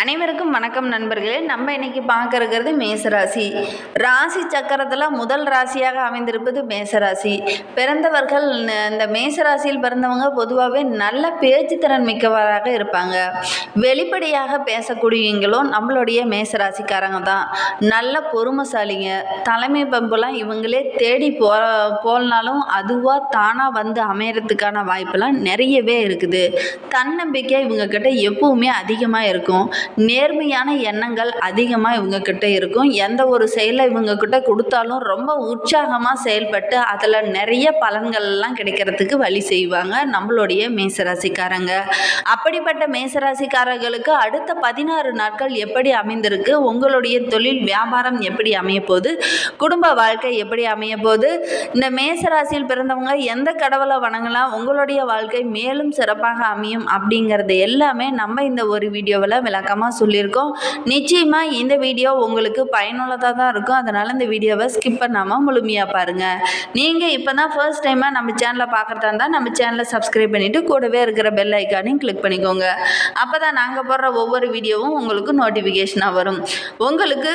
அனைவருக்கும் வணக்கம் நண்பர்களே. நம்ம இன்னைக்கு பார்க்க இருக்கிறது மேசராசி. ராசி சக்கரத்தில் முதல் ராசியாக அமைந்திருப்பது மேசராசி. பிறந்தவர்கள் இந்த மேசராசியில் பிறந்தவங்க பொதுவாகவே நல்ல பேச்சுத்திறன் மிக்கவராக இருப்பாங்க. வெளிப்படையாக பேசக்கூடியவங்களும் நம்மளுடைய மேசராசிக்காரங்க தான். நல்ல பொறுமைசாலிங்க. தலைமை பண்புலாம் இவங்களே தேடி போ போனாலும் அதுவாக தானாக வந்து அமையறதுக்கான வாய்ப்பெல்லாம் நிறையவே இருக்குது. தன்னம்பிக்கை இவங்க கிட்ட எப்பவுமே அதிகமாக இருக்கும். நேர்மையான எண்ணங்கள் அதிகமாக இவங்க கிட்ட இருக்கும். எந்த ஒரு செயலை இவங்க கிட்ட கொடுத்தாலும் ரொம்ப உற்சாகமாக செயல்பட்டு அதில் நிறைய பலன்கள் எல்லாம் கிடைக்கிறதுக்கு வழி செய்வாங்க நம்மளுடைய மேசராசிக்காரங்க. அப்படிப்பட்ட மேசராசிக்காரர்களுக்கு அடுத்த பதினாறு நாட்கள் எப்படி அமைந்திருக்கு? உங்களுடைய தொழில் வியாபாரம் எப்படி அமைய போகுது குடும்ப வாழ்க்கை எப்படி அமைய போகுது இந்த மேசராசியில் பிறந்தவங்க எந்த கடவுளை வணங்கலாம்? உங்களுடைய வாழ்க்கை மேலும் சிறப்பாக அமையும் அப்படிங்கிறது எல்லாமே நம்ம இந்த ஒரு வீடியோவில் விளக்கம் விளக்கமாக சொல்லியிருக்கோம். நிச்சயமாக இந்த வீடியோ உங்களுக்கு பயனுள்ளதாக தான் இருக்கும். அதனால் இந்த வீடியோவை ஸ்கிப் பண்ணாமல் முழுமையாக பாருங்கள் நீங்கள் இப்போ தான் ஃபர்ஸ்ட் டைமாக நம்ம சேனலை பார்க்குறதா இருந்தால் நம்ம சேனலை சப்ஸ்கிரைப் பண்ணிவிட்டு கூடவே இருக்கிற பெல் ஐக்கானையும் கிளிக் பண்ணிக்கோங்க. அப்போ தான் நாங்கள் போடுற ஒவ்வொரு வீடியோவும் உங்களுக்கு நோட்டிஃபிகேஷனாக வரும். உங்களுக்கு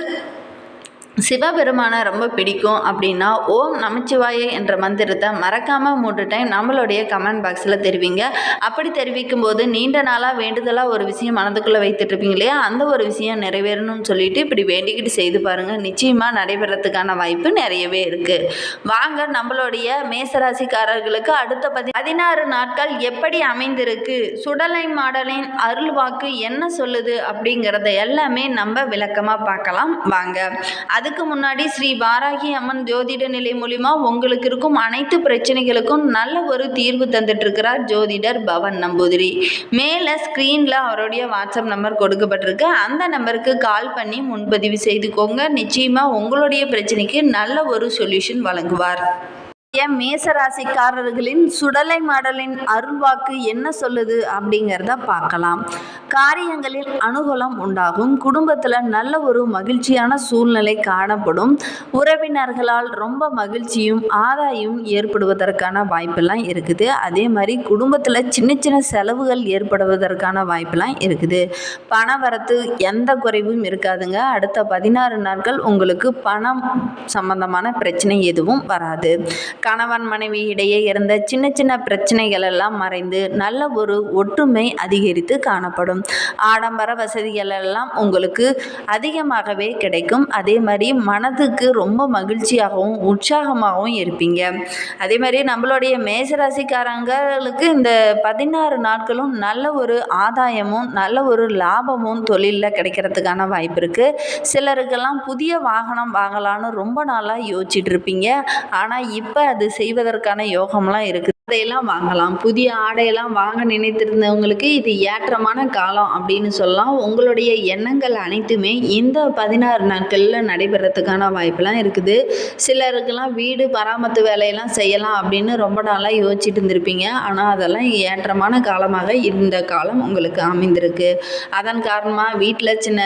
சிவபெருமானை ரொம்ப பிடிக்கும் அப்படின்னா ஓம் நமச்சிவாய என்ற மந்திரத்தை மறக்காமல் மூன்று டைம் நம்மளுடைய கமெண்ட் பாக்ஸில் தெரிவிங்க. அப்படி தெரிவிக்கும் போது நீண்ட நாளாக வேண்டுதலாக ஒரு விஷயம் மனதுக்குள்ளே வைத்துட்டு இருப்பீங்க இல்லையா? அந்த ஒரு விஷயம் நிறைவேறணும்னு சொல்லிட்டு இப்படி வேண்டிக்கிட்டு செய்து பாருங்கள் நிச்சயமாக நடைபெறத்துக்கான வாய்ப்பு நிறையவே இருக்குது வாங்க நம்மளுடைய மேசராசிக்காரர்களுக்கு அடுத்த பதி பதினாறு நாட்கள் எப்படி அமைந்திருக்கு? சுடலை மாடலின் அருள் வாக்கு என்ன சொல்லுது அப்படிங்கிறத எல்லாமே நம்ம விளக்கமாக பார்க்கலாம். வாங்க அது அதுக்கு முன்னாடி ஸ்ரீ வாராகி அம்மன் ஜோதிட நிலை மூலிமா உங்களுக்கு இருக்கும் அனைத்து பிரச்சனைகளுக்கும் நல்ல ஒரு தீர்வு தந்துட்டு இருக்கிறார் ஜோதிடர் பவன் நம்பூதிரி. மேலே ஸ்க்ரீனில் அவருடைய வாட்ஸ்அப் நம்பர் கொடுக்கப்பட்டிருக்கு. அந்த நம்பருக்கு கால் பண்ணி முன்பதிவு செய்துக்கோங்க. நிச்சயமாக உங்களுடைய பிரச்சனைக்கு நல்ல ஒரு சொல்யூஷன் வழங்குவார். மேசராசிக்காரர்களின் சுடலை மாடலின் அருள்வாக்கு என்ன சொல்லுது அப்படிங்கிறத பார்க்கலாம். காரியங்களில் அனுகூலம் உண்டாகும். குடும்பத்தில் நல்ல ஒரு மகிழ்ச்சியான சூழ்நிலை காணப்படும். உறவினர்களால் ரொம்ப மகிழ்ச்சியும் ஆதாயம் ஏற்படுவதற்கான வாய்ப்பெல்லாம் இருக்குது. அதே மாதிரி குடும்பத்தில் சின்ன சின்ன செலவுகள் ஏற்படுவதற்கான வாய்ப்பெல்லாம் இருக்குது. பண வரத்து எந்த குறைவும் இருக்காதுங்க. அடுத்த பதினாறு நாட்கள் உங்களுக்கு பணம் சம்பந்தமான பிரச்சனை எதுவும் வராது. கணவன் மனைவி இடையே இருந்த சின்ன சின்ன பிரச்சனைகள் எல்லாம் மறைந்து நல்ல ஒரு ஒற்றுமை அதிகரித்து காணப்படும். ஆடம்பர வசதிகள் எல்லாம் உங்களுக்கு அதிகமாகவே கிடைக்கும். அதே மாதிரி மனதுக்கு ரொம்ப மகிழ்ச்சியாகவும் உற்சாகமாகவும் இருப்பீங்க. அதே மாதிரி நம்மளுடைய மேசராசிக்காரங்களுக்கு இந்த பதினாறு நாட்களும் நல்ல ஒரு ஆதாயமும் நல்ல ஒரு லாபமும் தொழிலில் கிடைக்கிறதுக்கான வாய்ப்பு இருக்குது சிலருக்கெல்லாம் புதிய வாகனம் வாங்கலான்னு ரொம்ப நாளாக யோசிச்சுட்டு இருப்பீங்க. ஆனால் இப்போ அது செய்வதற்கான யோகம்லாம் இருக்குது ஆடையெல்லாம் வாங்கலாம். புதிய ஆடையெல்லாம் வாங்க நினைத்திருந்தவங்களுக்கு இது ஏற்றமான காலம் அப்படின்னு சொல்லலாம். உங்களுடைய எண்ணங்கள் அனைத்துமே இந்த பதினாறு நாட்களில் நடைபெறத்துக்கான வாய்ப்பெல்லாம் இருக்குது. சிலருக்கெல்லாம் வீடு பராமத்து வேலையெல்லாம் செய்யலாம் அப்படின்னு ரொம்ப நாளாக யோசிச்சுட்டு இருந்திருப்பீங்க. ஆனால் அதெல்லாம் ஏற்றமான காலமாக இந்த காலம் உங்களுக்கு அமைந்திருக்கு. அதன் காரணமாக வீட்டில் சின்ன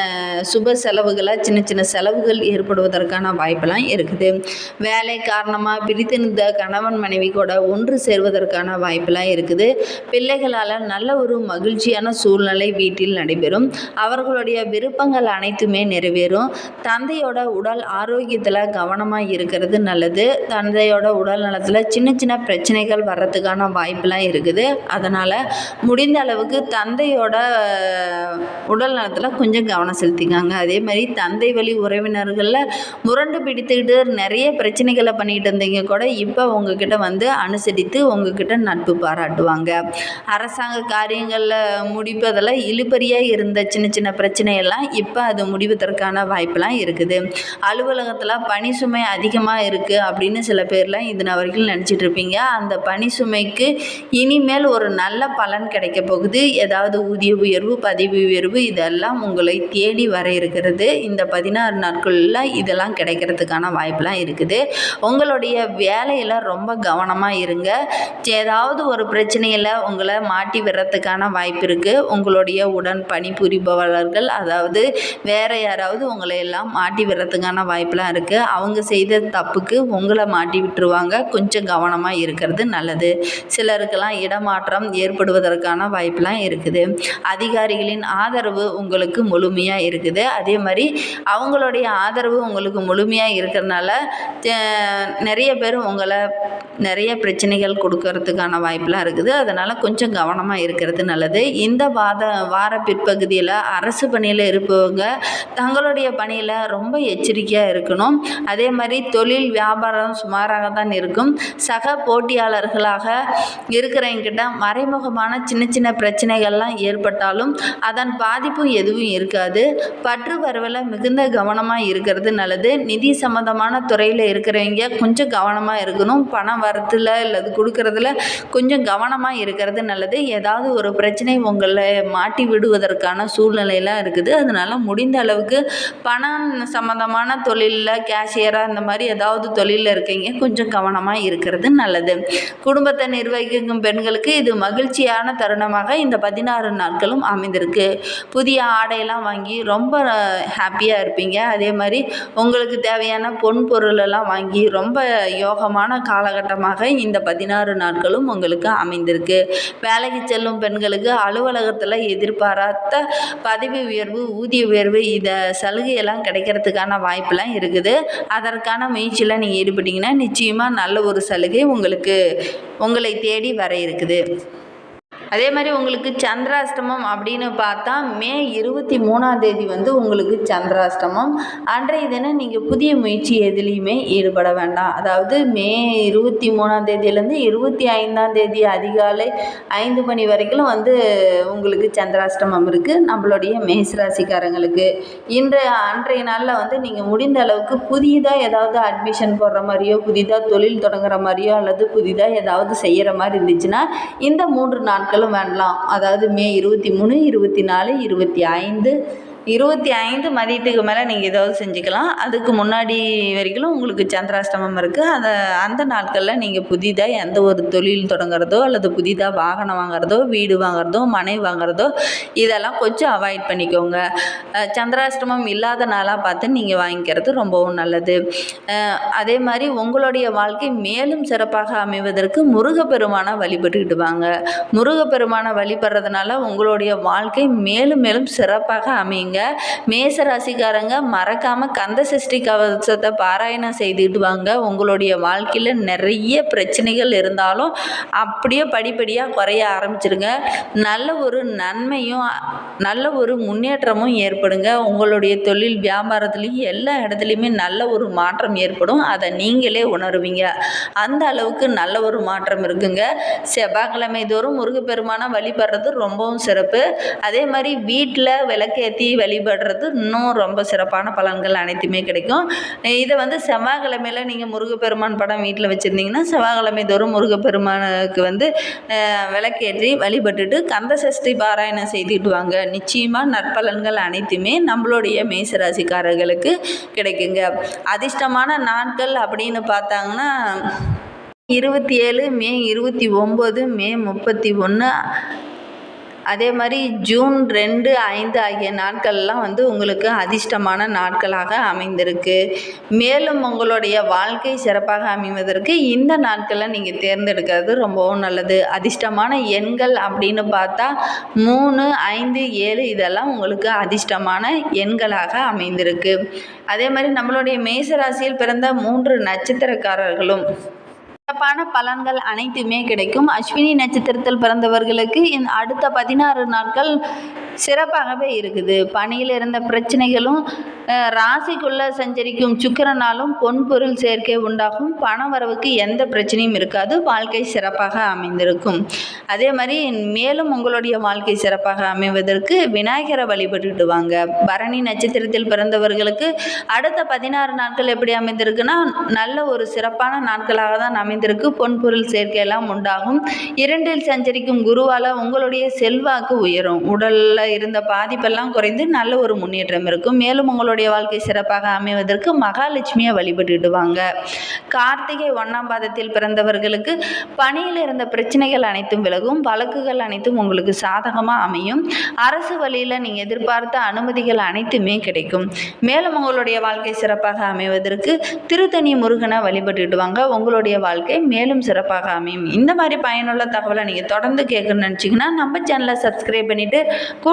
சுப செலவுகளை சின்ன சின்ன செலவுகள் ஏற்படுவதற்கான வாய்ப்பெல்லாம் இருக்குது. வேலை காரணமாக பிரித்திருந்த கணவன் மனைவி கூட ஒன்று சேர்வது சேர்வதற்கான வாய்ப்பெல்லாம் இருக்குது. பிள்ளைகளால் நல்ல ஒரு மகிழ்ச்சியான சூழ்நிலை வீட்டில் நடைபெறும். அவர்களுடைய விருப்பங்கள் அனைத்துமே நிறைவேறும். தந்தையோட உடல் ஆரோக்கியத்தில் கவனமாக இருக்கிறது நல்லது. தந்தையோட உடல் நலத்தில் சின்ன சின்ன பிரச்சனைகள் வர்றதுக்கான வாய்ப்பெல்லாம் இருக்குது. அதனால் முடிந்த அளவுக்கு தந்தையோட உடல் நலத்தில் கொஞ்சம் கவனம் செலுத்திக்காங்க. அதே மாதிரி தந்தை வழி உறவினர்களில் முரண்டு பிடித்துக்கிட்டு நிறைய பிரச்சனைகளை பண்ணிகிட்டு இருந்தீங்க கூட இப்போ உங்ககிட்ட வந்து அனுசரித்து உங்ககிட்ட நட்பு பாராட்டுவாங்க. அரசாங்க காரியங்களில் முடிப்பதில் இழுபறியாக இருந்த சின்ன சின்ன பிரச்சனையெல்லாம் இப்போ அது முடிவதற்கான வாய்ப்பெல்லாம் இருக்குது. அலுவலகத்தில் பணி சுமை அதிகமாக இருக்குது அப்படின்னு சில பேர்லாம் இது நான் வரைக்கும் நினச்சிட்டு இருப்பீங்க. அந்த பணி சுமைக்கு இனிமேல் ஒரு நல்ல பலன் கிடைக்க போகுது. ஏதாவது ஊதிய உயர்வு பதவி உயர்வு இதெல்லாம் உங்களை தேடி வர இருக்கிறது. இந்த பதினாறு நாட்களில் இதெல்லாம் கிடைக்கிறதுக்கான வாய்ப்பெல்லாம் இருக்குது. உங்களுடைய வேலையில் ரொம்ப கவனமாக இருங்க. ஏதாவது ஒரு பிரச்சனையில் உங்களை மாட்டி விடுறதுக்கான வாய்ப்பு இருக்குது உங்களுடைய உடன் பணிபுரிபவர்கள் அதாவது வேறு யாராவது உங்களை எல்லாம் மாட்டி விடுறதுக்கான வாய்ப்பெலாம் இருக்குது அவங்க செய்த தப்புக்கு உங்களை மாட்டி விட்டுருவாங்க. கொஞ்சம் கவனமாக இருக்கிறது நல்லது. சிலருக்கெல்லாம் இடமாற்றம் ஏற்படுவதற்கான வாய்ப்பெலாம் இருக்குது. அதிகாரிகளின் ஆதரவு உங்களுக்கு முழுமையாக இருக்குது. அதே மாதிரி அவங்களுடைய ஆதரவு உங்களுக்கு முழுமையாக இருக்கிறதுனால தே- நிறைய பேர் உங்களை நிறைய பிரச்சனைகள் கொடுக்கறதுக்கான வாய்ப்பெலாம் இருக்குது. அதனால் கொஞ்சம் கவனமாக இருக்கிறது நல்லது. இந்த வாத வார பிற்பகுதியில் அரசு பணியில் இருப்பவங்க தங்களுடைய பணியில் ரொம்ப எச்சரிக்கையாக இருக்கணும். அதே மாதிரி தொழில் வியாபாரம் சுமாராக தான் இருக்கும். சக போட்டியாளர்களாக இருக்கிறவங்கிட்ட மறைமுகமான சின்ன சின்ன பிரச்சனைகள்லாம் ஏற்பட்டாலும் அதன் பாதிப்பும் எதுவும் இருக்காது. பற்று வரவில் மிகுந்த கவனமாக இருக்கிறது நல்லது. நிதி சம்மந்தமான துறையில் இருக்கிறவங்க கொஞ்சம் கவனமாக இருக்கணும். பணம் வரத்தில் இல்லை கொடுக்குற இருக்கிறதுல கொஞ்சம் கவனமாக இருக்கிறது நல்லது. ஏதாவது ஒரு பிரச்சனை உங்களை மாட்டி விடுவதற்கான சூழ்நிலையெல்லாம் இருக்குது. அதனால் முடிந்த அளவுக்கு பணம் சம்மந்தமான தொழிலில் கேஷியராக இந்த மாதிரி ஏதாவது தொழிலில் இருக்கீங்க கொஞ்சம் கவனமாக இருக்கிறது நல்லது. குடும்பத்தை நிர்வகிக்கும் பெண்களுக்கு இது மகிழ்ச்சியான தருணமாக இந்த பதினாறு நாட்களும் அமைந்திருக்கு. புதிய ஆடையெல்லாம் வாங்கி ரொம்ப ஹாப்பியாக இருப்பீங்க. அதே மாதிரி உங்களுக்கு தேவையான பொன் பொருளெல்லாம் வாங்கி ரொம்ப யோகமான காலகட்டமாக இந்த பதினாறு நாட்களும் உங்களுக்கு அமைந்திருக்கு. வேலைக்கு செல்லும் பெண்களுக்கு அலுவலகத்தில் எதிர்பாராத பதவி உயர்வு ஊதிய உயர்வு இதை சலுகையெல்லாம் கிடைக்கிறதுக்கான வாய்ப்பெல்லாம் இருக்குது. அதற்கான முயற்சியில் நீங்கள் ஈடுபட்டீங்கன்னா நிச்சயமாக நல்ல ஒரு சலுகை உங்களுக்கு உங்களை தேடி வர இருக்குது. அதே மாதிரி உங்களுக்கு சந்திராஷ்டமம் அப்படின்னு பார்த்தா மே இருபத்தி மூணாம் தேதி வந்து உங்களுக்கு சந்திராஷ்டமம். அன்றைய தினம் நீங்கள் புதிய முயற்சி எதுலேயுமே ஈடுபட வேண்டாம். அதாவது மே இருபத்தி மூணாம் தேதியிலேருந்து இருபத்தி ஐந்தாம் தேதி அதிகாலை ஐந்து மணி வரைக்கும் வந்து உங்களுக்கு சந்திராஷ்டமம் இருக்குது நம்மளுடைய மேசராசிக்காரங்களுக்கு இன்றைய அன்றைய நாளில் வந்து நீங்கள் முடிந்த அளவுக்கு புதிதாக ஏதாவது அட்மிஷன் போடுற மாதிரியோ புதிதாக தொழில் தொடங்குற மாதிரியோ அல்லது புதிதாக ஏதாவது செய்கிற மாதிரி இருந்துச்சுன்னா இந்த மூன்று நாட்களும் வேண்டலாம் அதாவது மே இருபத்தி மூணு இருபத்தி நாலு இருபத்தி ஐந்து இருபத்தி ஐந்து மதியத்துக்கு மேலே நீங்கள் ஏதாவது செஞ்சுக்கலாம். அதுக்கு முன்னாடி வரைக்கும் உங்களுக்கு சந்திராஷ்டமம் இருக்குது அதை அந்த நாட்களில் நீங்கள் புதிதாக எந்த ஒரு தொழில் தொடங்குறதோ அல்லது புதிதாக வாகனம் வாங்குறதோ வீடு வாங்குறதோ மனை வாங்குறதோ இதெல்லாம் கொஞ்சம் அவாய்ட் பண்ணிக்கோங்க. சந்திராஷ்டமம் இல்லாத நாளாக பார்த்து நீங்கள் வாங்கிக்கிறது ரொம்பவும் நல்லது. அதே மாதிரி உங்களுடைய வாழ்க்கை மேலும் சிறப்பாக அமைவதற்கு முருகப்பெருமானை வழிபட்டுக்கிட்டு வாங்க. முருகப்பெருமானை வழிபடுறதுனால உங்களுடைய வாழ்க்கை மேலும் மேலும் சிறப்பாக அமையுங்க. மேச ராசிக்காரங்க மறக்காமல் கந்த சஷ்டி கவசத்தை பாராயணம் செய்துட்டு வாங்க உங்களுடைய வாழ்க்கையில் நிறைய பிரச்சனைகள் இருந்தாலும் அப்படியே படிப்படியாக குறைய ஆரம்பிச்சிருங்க. நல்ல ஒரு நன்மையும் நல்ல ஒரு முன்னேற்றமும் ஏற்படுங்க. உங்களுடைய தொழில் வியாபாரத்துலேயும் எல்லா இடத்துலையுமே நல்ல ஒரு மாற்றம் ஏற்படும். அதை நீங்களே உணருவீங்க. அந்த அளவுக்கு நல்ல ஒரு மாற்றம் இருக்குங்க. செவ்வாய்க்கிழமை தோறும் முருகப்பெருமானை வழிபடுறது ரொம்பவும் சிறப்பு. அதே மாதிரி வீட்டில் விளக்கேற்றி வழிபடுறது இன்னும் ரொம்ப சிறப்பான பலன்கள் அனைத்துமே கிடைக்கும். இதை வந்து செவ்வாய்க்கிழமையில் நீங்கள் முருகப்பெருமான் படம் வீட்டில் வச்சுருந்தீங்கன்னா செவ்வாய்க்கிழமை தோறும் முருகப்பெருமானுக்கு வந்து விளக்கேற்றி வழிபட்டுட்டு கந்த சஷ்டி பாராயணம் செய்துட்டு வாங்க நிச்சயமாக நற்பலன்கள் அனைத்துமே நம்மளுடைய மேசராசிக்காரர்களுக்கு கிடைக்குங்க. அதிர்ஷ்டமான நாட்கள் அப்படின்னு பார்த்தாங்கன்னா இருபத்தி ஏழு மே இருபத்தி ஒம்பது மே முப்பத்தி ஒன்று அதே மாதிரி ஜூன் ரெண்டு ஐந்து ஆகிய நாட்கள்லாம் வந்து உங்களுக்கு அதிர்ஷ்டமான நாட்களாக அமைந்திருக்கு. மேலும் உங்களுடைய வாழ்க்கை சிறப்பாக அமைவதற்கு இந்த நாட்களை நீங்கள் தேர்ந்தெடுக்கிறது ரொம்பவும் நல்லது. அதிர்ஷ்டமான எண்கள் அப்படின்னு பார்த்தா மூணு ஐந்து ஏழு இதெல்லாம் உங்களுக்கு அதிர்ஷ்டமான எண்களாக அமைந்திருக்கு. அதே மாதிரி நம்மளுடைய மேச ராசியில் பிறந்த மூன்று நட்சத்திரக்காரர்களும் சிறப்பான பலன்கள் அனைத்துமே கிடைக்கும். அஸ்வினி நட்சத்திரத்தில் பிறந்தவர்களுக்கு அடுத்த பதினாறு நாட்கள் சிறப்பாகவே இருக்குது. பணியில் இருந்த பிரச்சனைகளும் ராசிக்குள்ளே சஞ்சரிக்கும் சுக்கிரனாலும் பொன்பொருள் சேர்க்கை உண்டாகும். பண வரவுக்கு எந்த பிரச்சனையும் இருக்காது. வாழ்க்கை சிறப்பாக அமைந்திருக்கும். அதே மாதிரி மேலும் உங்களுடைய வாழ்க்கை சிறப்பாக அமைவதற்கு விநாயகரை வழிபட்டுட்டு வாங்க. பரணி நட்சத்திரத்தில் பிறந்தவர்களுக்கு அடுத்த பதினாறு நாட்கள் எப்படி அமைந்திருக்குன்னா நல்ல ஒரு சிறப்பான நாட்களாக தான் அமைந்திருக்கு. பொன்பொருள் சேர்க்கையெல்லாம் உண்டாகும். இரண்டில் சஞ்சரிக்கும் குருவால் உங்களுடைய செல்வாக்கு உயரும். உடலில் இருந்த பாதிப்பெல்லாம் குறைந்து நல்ல ஒரு முன்னேற்றம் இருக்கும். மேலும் உங்களுடைய வாழ்க்கை சிறப்பாக அமைவதற்கு மகாலட்சுமியை வழிபட்டுடுவாங்க. கார்த்திகை ஒன்றாம் பாதத்தில் பிறந்தவர்களுக்கு பணியில் இருந்த பிரச்சனைகள் அனைத்தும் விலகும். வழக்குகள் அனைத்தும் உங்களுக்கு சாதகமாக அமையும். அரசு வழியில் நீங்கள் எதிர்பார்த்த அனுமதிகள் அனைத்துமே கிடைக்கும். மேலும் உங்களுடைய வாழ்க்கை சிறப்பாக அமைவதற்கு திருத்தணி முருகனை வழிபட்டுடுவாங்க. உங்களுடைய வாழ்க்கை மேலும் சிறப்பாக அமையும். இந்த மாதிரி பயனுள்ள தகவலை நீங்கள் தொடர்ந்து கேட்கணும்னு நினச்சிங்கன்னா நம்ம சேனலை சப்ஸ்கிரைப் பண்ணிவிட்டு